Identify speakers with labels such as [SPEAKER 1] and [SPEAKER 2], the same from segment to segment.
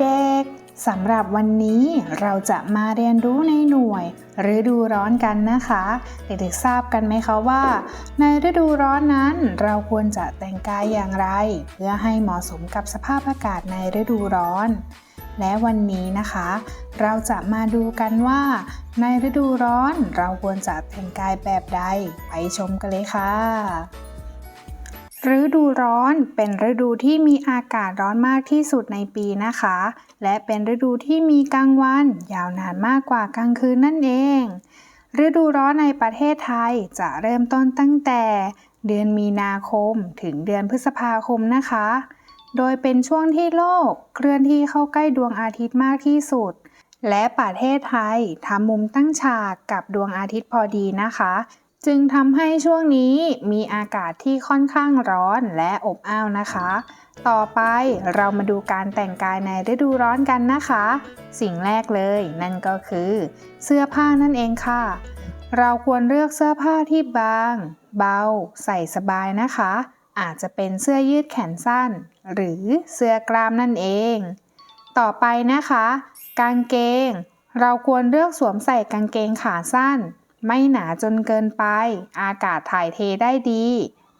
[SPEAKER 1] เด็กๆ สำหรับวันนี้เราจะมาเรียนรู้ในหน่วยฤดูร้อนกันนะคะ เด็กๆทราบกันไหมคะว่า ในฤดูร้อนนั้นเราควรจะแต่งกายอย่างไร เพื่อให้เหมาะสมกับสภาพอากาศในฤดูร้อน และวันนี้นะคะ เราจะมาดูกันว่า ในฤดูร้อนเราควรจะแต่งกายแบบใดไปชมกันเลยค่ะ ฤดูร้อนเป็นฤดูที่มีอากาศร้อนมากที่สุดในปีนะคะ และเป็นฤดูที่มีกลางวัน ยาวนานมากกว่ากลางคืนนั่นเอง ฤดูร้อนในประเทศไทยจะเริ่มต้นตั้งแต่เดือนมีนาคมถึงเดือนพฤษภาคมนะคะ โดยเป็นช่วงที่โลกเคลื่อนที่เข้าใกล้ดวงอาทิตย์มากที่สุด และประเทศไทยทำมุมตั้งฉากกับดวงอาทิตย์พอดีนะคะ จึงทำให้ช่วงนี้มีอากาศที่ค่อนข้างร้อนและอบอ้าวนะคะ ต่อไปเรามาดูการแต่งกายในฤดูร้อนกันนะคะ สิ่งแรกเลยนั่นก็คือ เสื้อผ้านั่นเองค่ะ เราควรเลือกเสื้อผ้าที่บาง เบา ใส่สบายนะคะ อาจจะเป็นเสื้อยืดแขนสั้น หรือเสื้อกล้ามนั่นเอง ต่อไปนะคะ กางเกง เราควรเลือกสวมใส่กางเกงขาสั้น ไม่หนาจนเกินไป อากาศถ่ายเทได้ดี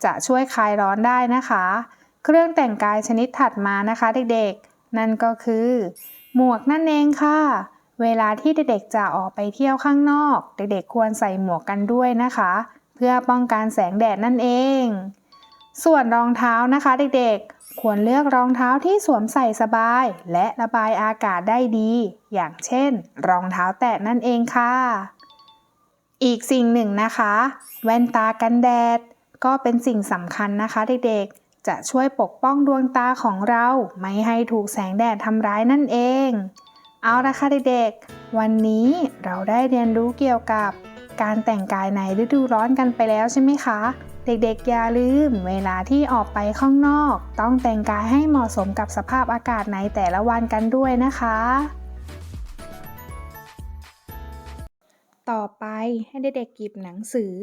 [SPEAKER 1] จะช่วยคลายร้อนได้นะคะ เครื่องแต่งกายชนิดถัดมานะคะเด็กๆ นั่นก็คือ หมวกนั่นเองค่ะ เวลาที่เด็กๆจะออกไปเที่ยวข้างนอก เด็กๆควรใส่หมวกกันด้วยนะคะ เพื่อป้องกันแสงแดดนั่นเอง ส่วนรองเท้านะคะเด็กๆ ควรเลือกรองเท้าที่สวมใส่สบาย และระบายอากาศได้ดี อย่างเช่น รองเท้าแตะนั่นเองค่ะ อีกสิ่งหนึ่งนะคะ แว่นตากันแดด ก็เป็นสิ่งสำคัญนะคะเด็กๆ จะช่วยปกป้องดวงตาของเรา ไม่ให้ถูกแสงแดดทำร้ายนั่นเอง เอาละค่ะเด็กๆ วันนี้เราได้เรียนรู้เกี่ยวกับการแต่งกายในฤดูร้อนกันไปแล้วใช่ไหมคะ เด็กๆ อย่าลืม เวลาที่ออกไปข้างนอก ต้องแต่งกายให้เหมาะสมกับสภาพอากาศในแต่ละวันกันด้วยนะคะ ต่อไปให้เด็กๆหยิบหนังสือ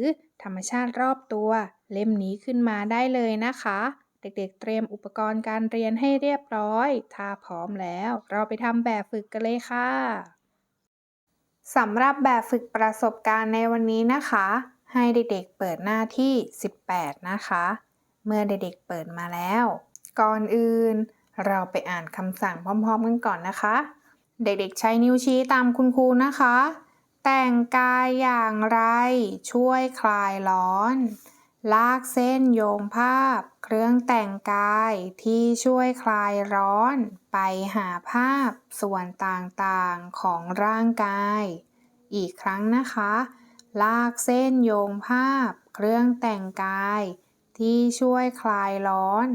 [SPEAKER 1] ธรรมชาติรอบตัว เล่มนี้ขึ้นมาได้เลยนะคะ เด็กๆเตรียมอุปกรณ์การเรียนให้เรียบร้อย ถ้าพร้อมแล้ว เราไปทำแบบฝึกกันเลยค่ะสำหรับแบบฝึกประสบการณ์ในวันนี้นะคะ ให้เด็กๆเปิดหน้าที่ 18 นะคะ เมื่อเด็กๆเปิดมาแล้ว ก่อนอื่น เราไปอ่านคำสั่งพร้อมๆกันก่อนนะคะ เด็กๆใช้นิ้วชี้ตามคุณครูนะคะ แต่งกายอย่างไร ช่วยคลายร้อน ลากเส้นโยงภาพ เครื่องแต่งกายที่ช่วยคลายร้อน ไปหาภาพส่วนต่างๆของร่างกาย อีกครั้งนะคะ ลากเส้นโยงภาพ เครื่องแต่งกาย ที่ช่วยคลายร้อน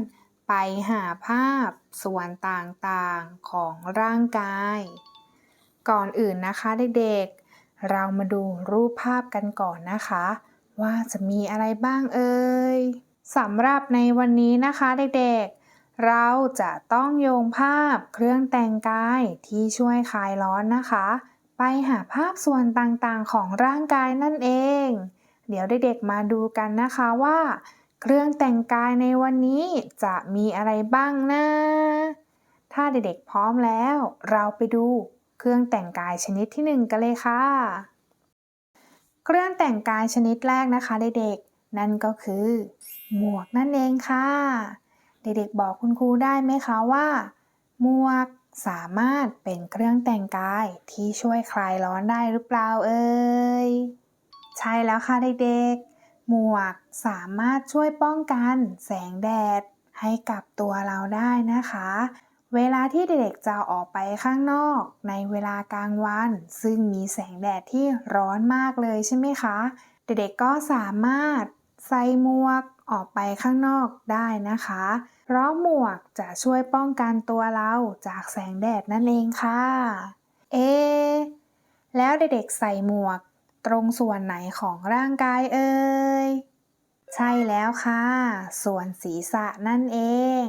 [SPEAKER 1] ไปหาภาพส่วนต่างๆของร่างกายก่อนอื่นนะคะเด็กๆ เรามาดูรูปภาพกันก่อนนะคะ ว่าจะมีอะไรบ้างเอ่ยสำหรับในวันนี้นะคะเด็กๆ เราจะต้องโยงภาพเครื่องแต่งกายที่ช่วยคลายร้อนนะคะ ไปหาภาพส่วนต่างๆของร่างกายนั่นเอง เดี๋ยวเด็กๆมาดูกันนะคะว่า เครื่องแต่งกายในวันนี้จะมีอะไรบ้างนะถ้าเด็กๆพร้อมแล้ว เราไปดู เครื่องแต่งกายชนิดที่หนึ่งกันเลยค่ะ เครื่องแต่งกายชนิดแรกนะคะเด็กๆ นั่นก็คือ หมวกนั่นเองค่ะ เด็กๆ บอกคุณครูได้ไหมคะว่า หมวกสามารถเป็นเครื่องแต่งกายที่ช่วยคลายร้อนได้หรือเปล่าเอ่ย ใช่แล้วค่ะเด็กๆ หมวกสามารถช่วยป้องกันแสงแดดให้กับตัวเราได้นะคะ เวลาที่เด็กๆจะออกไปข้างนอก ในเวลากลางวัน ซึ่งมีแสงแดดที่ร้อนมากเลยใช่ไหมคะ เด็กๆก็สามารถใส่หมวกออกไปข้างนอกได้นะคะ เพราะหมวกจะช่วยป้องกันตัวเราจากแสงแดดนั่นเองค่ะ เอ แล้วเด็กๆใส่หมวกตรงส่วนไหนของร่างกายเอ่ย ใช่แล้วค่ะ ส่วนศีรษะนั่นเอง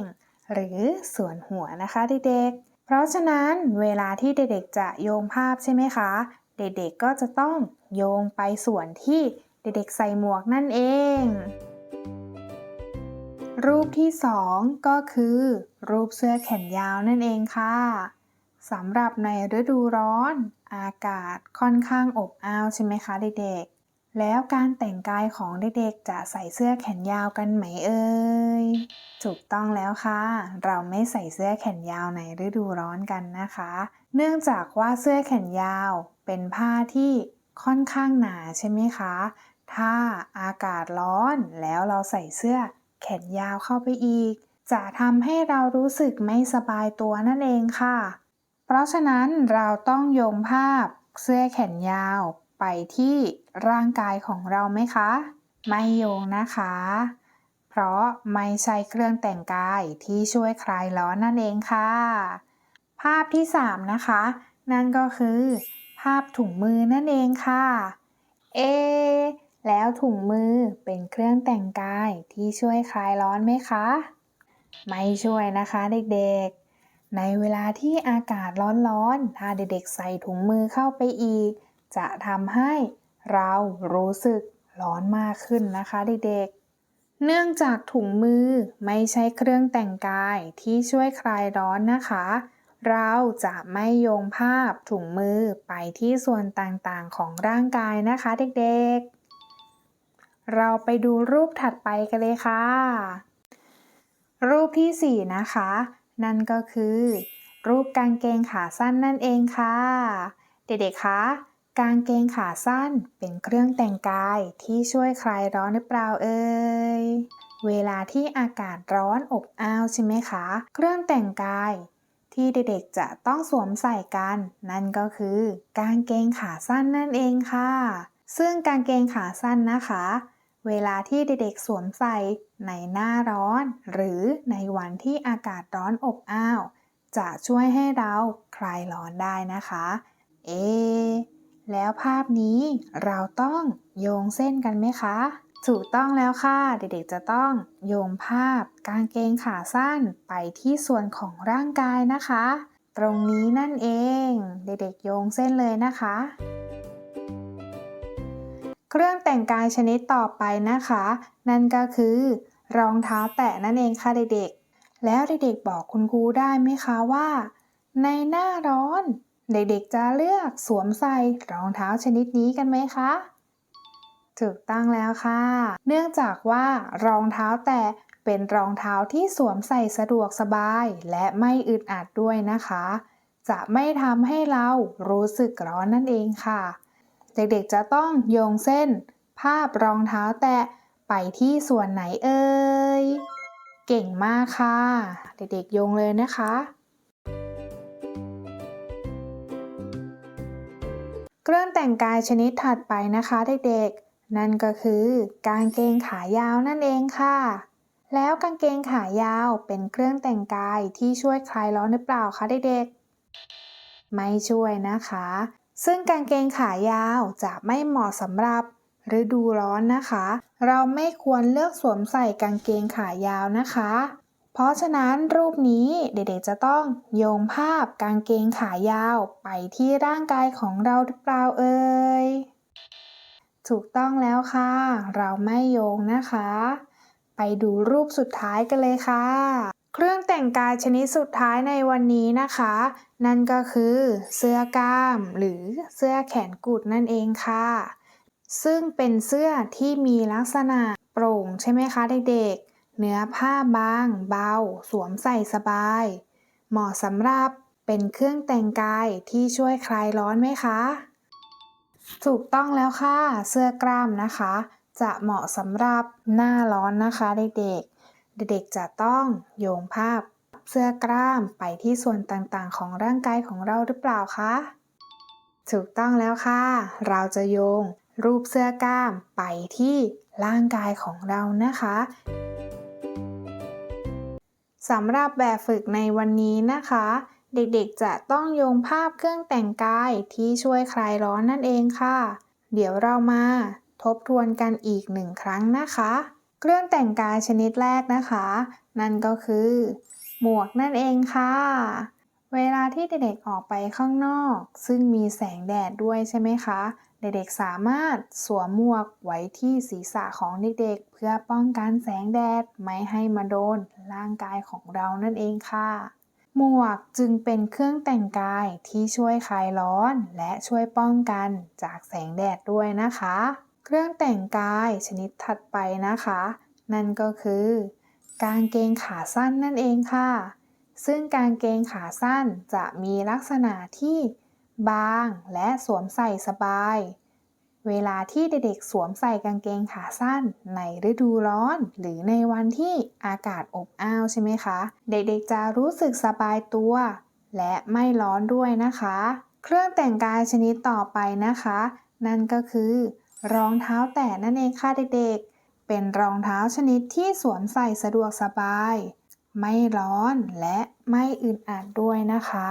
[SPEAKER 1] หรือส่วนหัวนะคะเด็กๆ เพราะฉะนั้นเวลาที่เด็กๆจะโยงภาพใช่ไหมคะ เด็กๆก็จะต้องโยงไปส่วนที่เด็กๆใส่หมวกนั่นเอง รูปที่สองก็คือ รูปเสื้อแขนยาวนั่นเองค่ะสำหรับในฤดูร้อน อากาศค่อนข้างอบอ้าวใช่ไหมคะเด็กๆ แล้วการแต่งกายของเด็กๆจะใส่เสื้อแขนยาวกันไหมเอ่ย ถูกต้องแล้วค่ะ เราไม่ใส่เสื้อแขนยาวในฤดูร้อนกันนะคะ เนื่องจากว่าเสื้อแขนยาวเป็นผ้าที่ค่อนข้างหนาใช่ไหมคะ ถ้าอากาศร้อนแล้วเราใส่เสื้อแขนยาวเข้าไปอีก จะทำให้เรารู้สึกไม่สบายตัวนั่นเองค่ะ เพราะฉะนั้นเราต้องโยงภาพเสื้อแขนยาว ไปที่ร่างกายของเราไหมคะ ไม่โยงนะคะ เพราะไม่ใช่เครื่องแต่งกายที่ช่วยคลายร้อนนั่นเองค่ะ ภาพที่ 3 นะคะ นั่นก็คือ ภาพถุงมือนั่นเองค่ะ เอ แล้วถุงมือเป็นเครื่องแต่งกายที่ช่วยคลายร้อนไหมคะ ไม่ช่วยนะคะเด็กๆ ในเวลาที่อากาศร้อนๆ ถ้าเด็กๆใส่ถุงมือเข้าไปอีก จะทำให้เรารู้สึกร้อนมากขึ้นนะคะเด็กๆ เนื่องจากถุงมือไม่ใช่เครื่องแต่งกายที่ช่วยคลายร้อนนะคะ เราจะไม่โยงภาพถุงมือไปที่ส่วนต่างๆของร่างกายนะคะเด็กๆเราไปดูรูปถัดไปกันเลยค่ะ รูปที่ 4 นะคะ นั่นก็คือ รูปกางเกงขาสั้นนั่นเองค่ะ เด็กๆคะ กางเกงขาสั้นเป็นเครื่องแต่งกายที่ช่วยคลายร้อนหรือเปล่าเอ่ย เวลาที่อากาศร้อนอบอ้าวใช่ไหมคะ เครื่องแต่งกายที่เด็กๆจะต้องสวมใส่กัน นั่นก็คือกางเกงขาสั้นนั่นเองค่ะ ซึ่งกางเกงขาสั้นนะคะ เวลาที่เด็กๆสวมใส่ในหน้าร้อน หรือในวันที่อากาศร้อนอบอ้าว จะช่วยให้เราคลายร้อนได้นะคะ เอะ แล้วภาพนี้เราต้องโยงเส้นกันไหมคะ ถูกต้องแล้วค่ะ เด็กๆจะต้องโยงภาพกางเกงขาสั้นไปที่ส่วนของร่างกายนะคะ ตรงนี้นั่นเอง เด็กๆโยงเส้นเลยนะคะ เครื่องแต่งกายชนิดต่อไปนะคะ นั่นก็คือ รองเท้าแตะนั่นเองค่ะเด็กๆ แล้วเด็กๆบอกคุณครูได้ไหมคะว่า ในหน้าร้อน เด็กๆจะเลือกสวมใส่รองเท้าชนิดนี้กันไหมคะ ถูกต้องแล้วค่ะ เนื่องจากว่ารองเท้าแตะเป็นรองเท้าที่สวมใส่สะดวกสบายและไม่อึดอัดด้วยนะคะ จะไม่ทำให้เรารู้สึกร้อนนั่นเองค่ะ เด็กๆจะต้องโยงเส้น ภาพรองเท้าแตะไปที่ส่วนไหนเอ่ย เก่งมากค่ะ เด็กๆโยงเลยนะคะ เครื่องแต่งกายชนิดถัดไปนะคะเด็กๆ นั่นก็คือกางเกงขายาวนั่นเองค่ะ แล้วกางเกงขายาวเป็นเครื่องแต่งกายที่ช่วยคลายร้อนหรือเปล่าคะเด็กๆ ไม่ช่วยนะคะ ซึ่งกางเกงขายาวจะไม่เหมาะสำหรับฤดูร้อนนะคะ เราไม่ควรเลือกสวมใส่กางเกงขายาวนะคะ เพราะฉะนั้นรูปนี้เด็กๆจะต้องโยงภาพกางเกงขายาวไปที่ร่างกายของเราหรือเปล่าเอ่ย ถูกต้องแล้วค่ะ เราไม่โยงนะคะ ไปดูรูปสุดท้ายกันเลยค่ะ เครื่องแต่งกายชนิดสุดท้ายในวันนี้นะคะ นั่นก็คือเสื้อกล้าม หรือเสื้อแขนกุดนั่นเองค่ะ ซึ่งเป็นเสื้อที่มีลักษณะโปร่งใช่ไหมคะเด็กๆ เนื้อผ้าบางเบา สวมใส่สบาย เหมาะสำหรับเป็นเครื่องแต่งกายที่ช่วยคลายร้อนไหมคะ ถูกต้องแล้วค่ะ เสื้อกล้ามนะคะ จะเหมาะสำหรับหน้าร้อนนะคะเด็กๆ เด็กๆจะต้องโยงภาพเสื้อกล้ามไปที่ส่วนต่างๆ ของร่างกายของเราหรือเปล่าคะ ถูกต้องแล้วค่ะ เราจะโยงรูปเสื้อกล้ามไปที่ร่างกายของเรานะคะ สำหรับแบบฝึกในวันนี้นะคะ เด็กๆจะต้องโยงภาพเครื่องแต่งกายที่ช่วยคลายร้อนนั่นเองค่ะ เดี๋ยวเรามาทบทวนกันอีกหนึ่งครั้งนะคะ เครื่องแต่งกายชนิดแรกนะคะ นั่นก็คือ หมวกนั่นเองค่ะ เวลาที่เด็กๆออกไปข้างนอก ซึ่งมีแสงแดดด้วยใช่ไหมคะ เด็กๆสามารถสวมหมวกไว้ที่ศีรษะของเด็กๆ เพื่อป้องกันแสงแดดไม่ให้มาโดนร่างกายของเรานั่นเองค่ะ หมวกจึงเป็นเครื่องแต่งกายที่ช่วยคลายร้อน และช่วยป้องกันจากแสงแดดด้วยนะคะ เครื่องแต่งกายชนิดถัดไปนะคะ นั่นก็คือ กางเกงขาสั้นนั่นเองค่ะ ซึ่งกางเกงขาสั้นจะมีลักษณะที่บางและสวมใส่สบาย เวลาที่เด็กๆสวมใส่กางเกงขาสั้น ในฤดูร้อน หรือในวันที่อากาศอบอ้าวใช่ไหมคะ เด็กๆจะรู้สึกสบายตัว และไม่ร้อนด้วยนะคะ เครื่องแต่งกายชนิดต่อไปนะคะ นั่นก็คือ รองเท้าแตะนั่นเองค่ะเด็กๆ เป็นรองเท้าชนิดที่สวมใส่สะดวกสบาย ไม่ร้อนและไม่อึดอัดด้วยนะคะ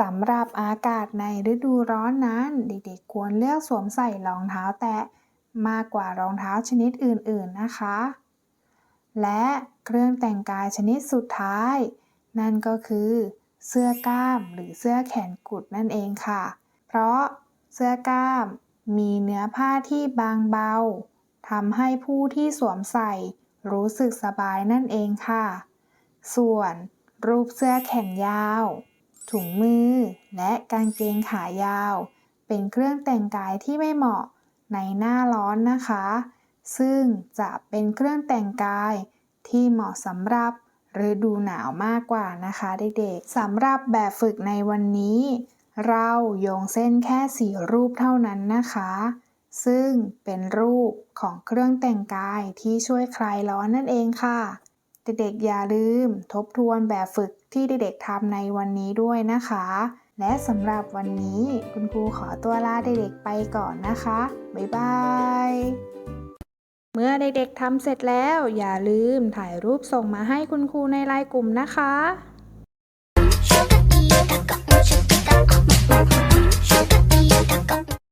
[SPEAKER 1] สำหรับอากาศในฤดูร้อนนั้น เด็กๆควรเลือกสวมใส่รองเท้าแตะมากกว่ารองเท้าชนิดอื่นๆนะคะ และเครื่องแต่งกายชนิดสุดท้าย นั่นก็คือ เสื้อกล้ามหรือเสื้อแขนกุดนั่นเองค่ะ เพราะเสื้อกล้ามมีเนื้อผ้าที่บางเบาทำให้ผู้ที่สวมใส่รู้สึกสบายนั่นเองค่ะ ส่วนรูปเสื้อแขนยาว ถุงมือ และกางเกงขายาว เป็นเครื่องแต่งกายที่ไม่เหมาะในหน้าร้อนนะคะ ซึ่งจะเป็นเครื่องแต่งกายที่เหมาะสำหรับฤดูหนาวมากกว่านะคะเด็กๆสำหรับแบบฝึกในวันนี้ เราโยงเส้นแค่สี่รูปเท่านั้นนะคะ ซึ่งเป็นรูปของเครื่องแต่งกายที่ช่วยคลายร้อนนั่นเองค่ะ เด็กๆอย่าลืมทบทวนแบบฝึกที่เด็กๆทำในวันนี้ด้วยนะคะ และสำหรับวันนี้คุณครูขอตัวลาเด็กๆไปก่อนนะคะ บ๊ายบายเมื่อเด็กๆทำเสร็จแล้ว อย่าลืมถ่ายรูปส่งมาให้คุณครูในไลน์กลุ่มนะคะ